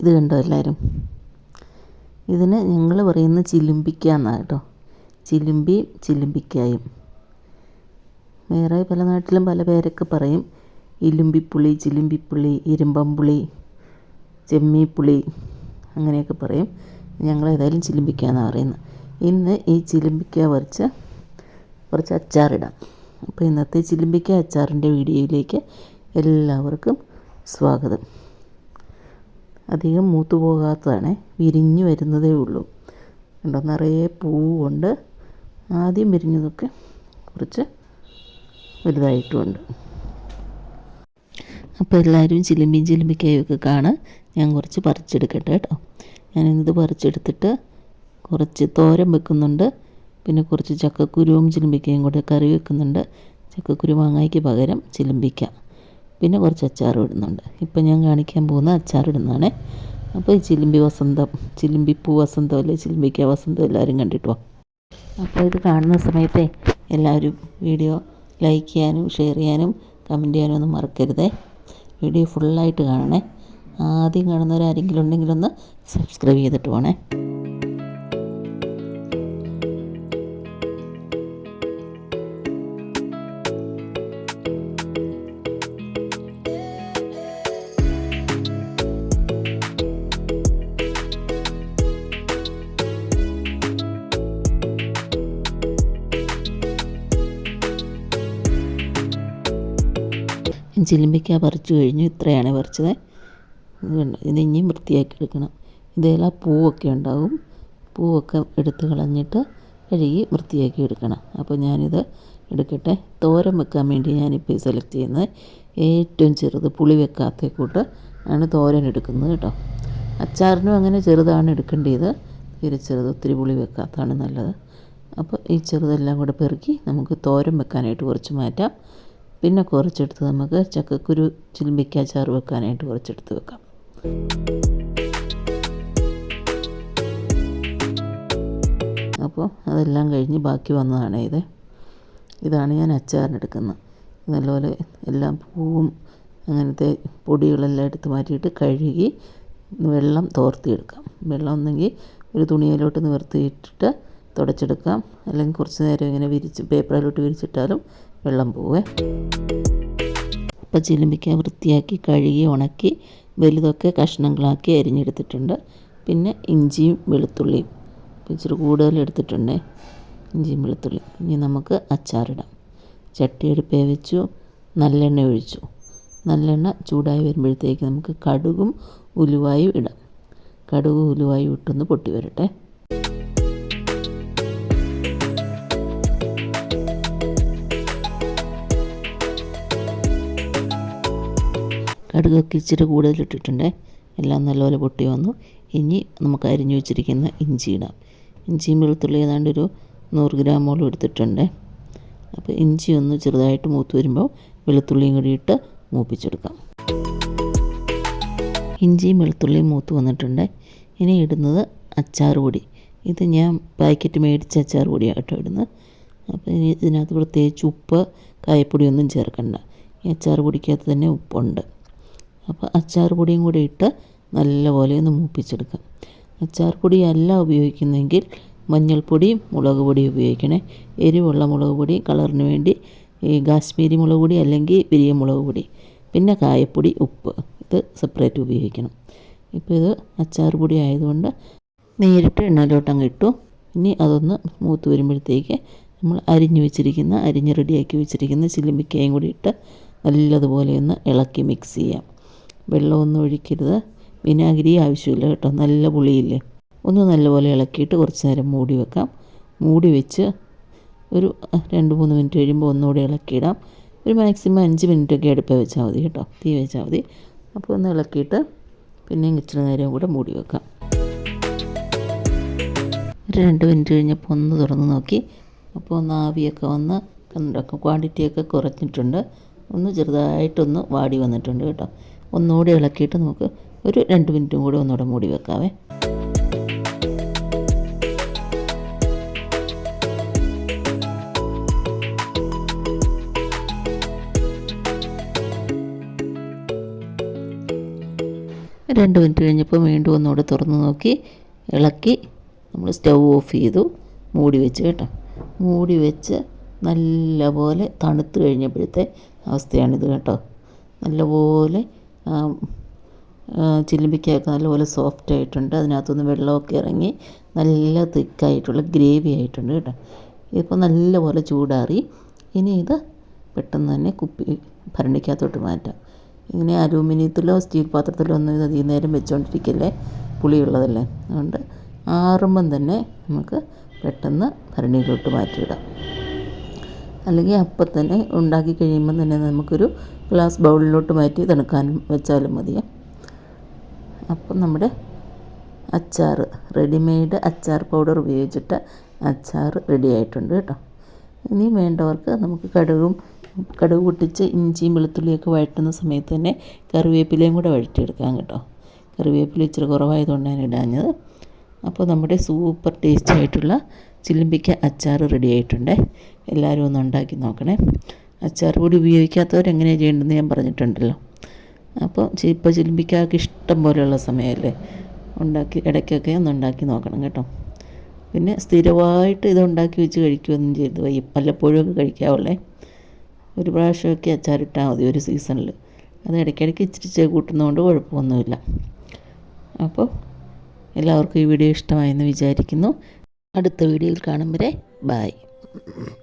ഇത് കണ്ടോ എല്ലാവരും ഇതിന് ഞങ്ങൾ പറയുന്ന ചിലുമ്പിക്ക എന്നാണ് കേട്ടോ. ചിലുമ്പിയും ചിലുമ്പിക്കായും. വേറെ പല നാട്ടിലും പല പേരൊക്കെ പറയും. ഇലുമ്പിപ്പുളി ചിലുമ്പിപ്പുളി ഇരുമ്പമ്പുളി ചെമ്മീപ്പുളി അങ്ങനെയൊക്കെ പറയും. ഞങ്ങൾ ഏതായാലും ചിലുമ്പിക്ക എന്നാണ് പറയുന്നത്. ഇന്ന് ഈ ചിലുമ്പിക്ക പറിച്ച് കുറച്ച് അച്ചാറിടാം. അപ്പോൾ ഇന്നത്തെ ചിലുമ്പിക്ക അച്ചാറിന്റെ വീഡിയോയിലേക്ക് എല്ലാവർക്കും സ്വാഗതം. അധികം മൂത്തു പോകാത്തതാണ്. വിരിഞ്ഞു വരുന്നതേ ഉള്ളൂ. കണ്ടോ? നിറയെ പൂവുണ്ട്. ആദ്യം വിരിഞ്ഞതൊക്കെ കുറച്ച് വലുതായിട്ടുമുണ്ട് അപ്പോൾ എല്ലാവരും ചിലുമ്പിയും ചിലുമ്പിക്കായും ഒക്കെ കാണാൻ ഞാൻ കുറച്ച് പറിച്ചെടുക്കട്ടെ കേട്ടോ. ഞാനിത് പറിച്ചെടുത്തിട്ട് കുറച്ച് തോരൻ വെക്കുന്നുണ്ട്. പിന്നെ കുറച്ച് ചക്കക്കുരുവും ചിലുമ്പിക്കയും കൂടെ കറി വെക്കുന്നുണ്ട്. ചക്കക്കുരു മാങ്ങയ്ക്ക് പകരം ചിലുമ്പിക്ക. പിന്നെ കുറച്ച് അച്ചാറും ഇടുന്നുണ്ട്. ഇപ്പം ഞാൻ കാണിക്കാൻ പോകുന്ന അച്ചാറിടുന്നതാണേ അപ്പോൾ ഈ ചിലുമ്പി വസന്തം ചിലുമ്പിപ്പൂ വസന്തം അല്ലെ ചിലുമ്പിക്ക വസന്തം എല്ലാവരും കണ്ടിട്ടോ അപ്പോൾ ഇത് കാണുന്ന സമയത്തെ എല്ലാവരും വീഡിയോ ലൈക്ക് ചെയ്യാനും ഷെയർ ചെയ്യാനും കമന്റ് ചെയ്യാനും ഒന്നും മറക്കരുതേ. വീഡിയോ ഫുള്ളായിട്ട് കാണണേ. ആദ്യം കാണുന്നവരാരെങ്കിലും ഉണ്ടെങ്കിലൊന്ന് സബ്സ്ക്രൈബ് ചെയ്തിട്ട് പോണേ. ചിലുമ്പിക്ക പറിച്ചു കഴിഞ്ഞു. ഇത്രയാണ് പറിച്ചത്. ഇത് ഇനിയും വൃത്തിയാക്കി എടുക്കണം. ഇതെല്ലാം പൂവൊക്കെ ഉണ്ടാവും. പൂവൊക്കെ എടുത്ത് കളഞ്ഞിട്ട് കഴുകി വൃത്തിയാക്കി എടുക്കണം. അപ്പോൾ ഞാനിത് എടുക്കട്ടെ. തോരൻ വെക്കാൻ വേണ്ടി ഞാനിപ്പോൾ സെലക്ട് ചെയ്യുന്നത് ഏറ്റവും ചെറുത് പുളി വെക്കാത്ത കൂട്ട് ആണ് തോരൻ എടുക്കുന്നത് കേട്ടോ. അച്ചാറിനും അങ്ങനെ ചെറുതാണ് എടുക്കേണ്ടത്. തീരെ ചെറുത് ഒത്തിരി പുളി വെക്കാത്തതാണ് നല്ലത്. അപ്പോൾ ഈ ചെറുതെല്ലാം കൂടെ പെറുക്കി നമുക്ക് തോരൻ വെക്കാനായിട്ട് കുറച്ച് മാറ്റാം. പിന്നെ കുറച്ചെടുത്ത് നമുക്ക് ചക്കക്കുരു ചിലമ്പിക്കാൻ അച്ചാർ വെക്കാനായിട്ട് കുറച്ചെടുത്ത് വെക്കാം. അപ്പോൾ അതെല്ലാം കഴിഞ്ഞ് ബാക്കി വന്നതാണ് ഇത്. ഇതാണ് ഞാൻ അച്ചാറിനെടുക്കുന്നത് നല്ലപോലെ എല്ലാം പൂവും അങ്ങനത്തെ പൊടികളെല്ലാം എടുത്ത് മാറ്റിയിട്ട് കഴുകി വെള്ളം തോർത്തിയെടുക്കാം. വെള്ളം ഒന്നെങ്കിൽ ഒരു തുണിയിലോട്ട് നിവർത്തിയിട്ടിട്ട് തുടച്ചെടുക്കാം. അല്ലെങ്കിൽ കുറച്ച് നേരം ഇങ്ങനെ വിരിച്ച് പേപ്പറിലോട്ട് വിരിച്ചിട്ടാലും വെള്ളം പോവേ. അപ്പോൾ ചിലുമ്പിക്ക വൃത്തിയാക്കി കഴുകി ഉണക്കി വലുതൊക്കെ കഷ്ണങ്ങളാക്കി അരിഞ്ഞെടുത്തിട്ടുണ്ട്. പിന്നെ ഇഞ്ചിയും വെളുത്തുള്ളിയും ഇച്ചിരി കൂടുതൽ എടുത്തിട്ടുണ്ടേ. ഇഞ്ചിയും വെളുത്തുള്ളി ഇനി നമുക്ക് അച്ചാറിടാം. ചട്ടി അടുപ്പേ വെച്ചു നല്ലെണ്ണ ഒഴിച്ചു. നല്ലെണ്ണ ചൂടായി വരുമ്പോഴത്തേക്ക് നമുക്ക് കടുകും ഉലുവായും ഇടാം. കടുകും ഉലുവായും ഇട്ടൊന്ന് പൊട്ടി വരട്ടെ കടുകൊക്കെ ഇച്ചിരി കൂടുതലിട്ടിട്ടുണ്ടേ എല്ലാം നല്ലപോലെ പൊട്ടി വന്നു. ഇനി നമുക്ക് അരിഞ്ഞു വെച്ചിരിക്കുന്ന ഇഞ്ചി ഇടാം. ഇഞ്ചിയും വെളുത്തുള്ളി ഏതാണ്ട് ഒരു നൂറ് ഗ്രാമോളം എടുത്തിട്ടുണ്ട്. അപ്പോൾ ഇഞ്ചി ഒന്ന് ചെറുതായിട്ട് മൂത്ത് വരുമ്പോൾ വെളുത്തുള്ളിയും കൂടി ഇട്ട് മൂപ്പിച്ചെടുക്കാം. ഇഞ്ചിയും വെളുത്തുള്ളിയും മൂത്ത് വന്നിട്ടുണ്ട്. ഇനി ഇടുന്നത് അച്ചാർ പൊടി. ഇത് ഞാൻ പാക്കറ്റ് മേടിച്ച അച്ചാർ പൊടിയാണ് കേട്ടോ ഇടുന്നത്. അപ്പോൾ ഇനി ഇതിനകത്ത് പ്രത്യേകിച്ച് ഉപ്പ് കായപ്പൊടിയൊന്നും ചേർക്കണ്ട. ഈ അച്ചാർ പൊടിക്കകത്ത് തന്നെ ഉപ്പുണ്ട്. അപ്പോൾ അച്ചാർ പൊടിയും കൂടി ഇട്ട് നല്ലപോലെ ഒന്ന് മൂപ്പിച്ചെടുക്കാം. അച്ചാർ പൊടി അല്ല ഉപയോഗിക്കുന്നതെങ്കിൽ മഞ്ഞൾപ്പൊടിയും മുളക് പൊടിയും ഉപയോഗിക്കണേ. എരിവുള്ള മുളക് പൊടി കളറിന് വേണ്ടി ഈ കാശ്മീരി മുളക് പൊടി അല്ലെങ്കിൽ പിരിയ മുളക് പൊടി പിന്നെ കായപ്പൊടി ഉപ്പ് ഇത് സെപ്പറേറ്റ് ഉപയോഗിക്കണം. ഇപ്പോൾ ഇത് അച്ചാർ പൊടി ആയതുകൊണ്ട് നേരിട്ട് എണ്ണയിലോട്ട് അങ്ങ് ഇട്ടു. ഇനി അതൊന്ന് മൂത്ത് വരുമ്പോഴത്തേക്ക് നമ്മൾ അരിഞ്ഞു വെച്ചിരിക്കുന്ന അരിഞ്ഞ് റെഡിയാക്കി വെച്ചിരിക്കുന്ന ചില്ലിമിക്കയും കൂടി ഇട്ട് നല്ലതുപോലെ ഒന്ന് ഇളക്കി മിക്സ് ചെയ്യാം. വെള്ളമൊന്നും ഒഴിക്കരുത്. വിനാഗിരി ആവശ്യമില്ല കേട്ടോ. നല്ല പുളിയില്ലേ? ഒന്ന് നല്ലപോലെ ഇളക്കിയിട്ട് കുറച്ച് നേരം മൂടി വെക്കാം. മൂടി വെച്ച് ഒരു രണ്ട് മൂന്ന് മിനിറ്റ് കഴിയുമ്പോൾ ഒന്നുകൂടി ഇളക്കിയിടാം. ഒരു മാക്സിമം അഞ്ച് മിനിറ്റൊക്കെ അടുപ്പേ വെച്ചാൽ മതി കേട്ടോ. തീ വെച്ചാൽ മതി. അപ്പോൾ ഒന്ന് ഇളക്കിയിട്ട് പിന്നെയും ഇച്ചിരി നേരം കൂടെ മൂടി വെക്കാം. ഒരു രണ്ട് മിനിറ്റ് കഴിഞ്ഞപ്പോൾ ഒന്ന് തുറന്ന് നോക്കി. അപ്പോൾ ഒന്ന് ആവിയൊക്കെ വന്ന് കണ്ടൊക്കെ ക്വാണ്ടിറ്റിയൊക്കെ കുറഞ്ഞിട്ടുണ്ട്. ഒന്ന് ചെറുതായിട്ടൊന്ന് വാടി വന്നിട്ടുണ്ട് കേട്ടോ. ഒന്നുകൂടി ഇളക്കിയിട്ട് നമുക്ക് ഒരു രണ്ട് മിനിറ്റും കൂടി ഒന്നുകൂടെ മൂടി വെക്കാവേ. രണ്ട് മിനിറ്റ് കഴിഞ്ഞപ്പോൾ വീണ്ടും ഒന്നുകൂടെ തുറന്ന് നോക്കി ഇളക്കി നമ്മൾ സ്റ്റൗ ഓഫ് ചെയ്തു മൂടി വെച്ച് കേട്ടോ. മൂടി വെച്ച് നല്ലപോലെ തണുത്ത് കഴിഞ്ഞപ്പോഴത്തെ അവസ്ഥയാണിത് കേട്ടോ. നല്ലപോലെ ചില്ലിമ്പിക്കയൊക്കെ നല്ലപോലെ സോഫ്റ്റ് ആയിട്ടുണ്ട്. അതിനകത്തുനിന്ന് വെള്ളമൊക്കെ ഇറങ്ങി നല്ല തിക്കായിട്ടുള്ള ഗ്രേവി ആയിട്ടുണ്ട് കേട്ടോ. ഇതിപ്പോൾ നല്ലപോലെ ചൂടാറി. ഇനി ഇത് പെട്ടെന്ന് തന്നെ കുപ്പി ഭരണിക്കകത്തോട്ട് മാറ്റാം. ഇങ്ങനെ അലൂമിനിയത്തിലോ സ്റ്റീൽ പാത്രത്തിലോ ഒന്നും ഇത് അധികം നേരം വെച്ചുകൊണ്ടിരിക്കല്ലേ പുളിയുള്ളതല്ലേ? അതുകൊണ്ട് ആറുമ്പം തന്നെ നമുക്ക് പെട്ടെന്ന് ഭരണിയിലോട്ട് മാറ്റിയിടാം. അല്ലെങ്കിൽ അപ്പം തന്നെ ഉണ്ടാക്കി കഴിയുമ്പം തന്നെ നമുക്കൊരു ഗ്ലാസ് ബൗളിലോട്ട് മാറ്റി തണുക്കാനും വെച്ചാലും മതിയെ അപ്പം നമ്മുടെ അച്ചാർ റെഡിമെയ്ഡ് അച്ചാർ പൗഡർ ഉപയോഗിച്ചിട്ട് അച്ചാർ റെഡി ആയിട്ടുണ്ട് കേട്ടോ. ഇനി വേണ്ടവർക്ക് നമുക്ക് കടുകും കടുക് പൊട്ടിച്ച് ഇഞ്ചിയും വെളുത്തുള്ളിയൊക്കെ വഴറ്റുന്ന സമയത്ത് തന്നെ കറിവേപ്പിലയും കൂടെ വഴറ്റിയെടുക്കാം കേട്ടോ. കറിവേപ്പില ഇച്ചിരി കുറവായതുകൊണ്ടാണ് ഇടാഞ്ഞത്. അപ്പോൾ നമ്മുടെ സൂപ്പർ ടേസ്റ്റി ആയിട്ടുള്ള ചില്ലിമ്പിക്ക അച്ചാർ റെഡി ആയിട്ടുണ്ട്. എല്ലാവരും ഒന്ന് ഉണ്ടാക്കി നോക്കണേ. അച്ചാർ പൊടി ഉപയോഗിക്കാത്തവരെങ്ങനെയാണ് ചെയ്യേണ്ടതെന്ന് ഞാൻ പറഞ്ഞിട്ടുണ്ടല്ലോ. അപ്പോൾ ഇപ്പോൾ ചില്ലിമ്പിക്കാർക്ക് ഇഷ്ടം പോലെയുള്ള സമയമല്ലേ? ഉണ്ടാക്കി ഇടയ്ക്കൊക്കെ ഒന്ന് ഉണ്ടാക്കി നോക്കണം കേട്ടോ. പിന്നെ സ്ഥിരമായിട്ട് ഇത് ഉണ്ടാക്കി വെച്ച് കഴിക്കുകയൊന്നും ചെയ്തു വയ്യ ഒക്കെ കഴിക്കാവുള്ളേ ഒരു പ്രാവശ്യമൊക്കെ അച്ചാറിട്ടാൽ മതി ഒരു സീസണിൽ. അത് ഇടയ്ക്കിടയ്ക്ക് ഇച്ചിരി കൂട്ടുന്നതുകൊണ്ട് കുഴപ്പമൊന്നുമില്ല. അപ്പോൾ എല്ലാവർക്കും ഈ വീഡിയോ ഇഷ്ടമായെന്ന് വിചാരിക്കുന്നു. അടുത്ത വീഡിയോയിൽ കാണും വരെ. ബായ്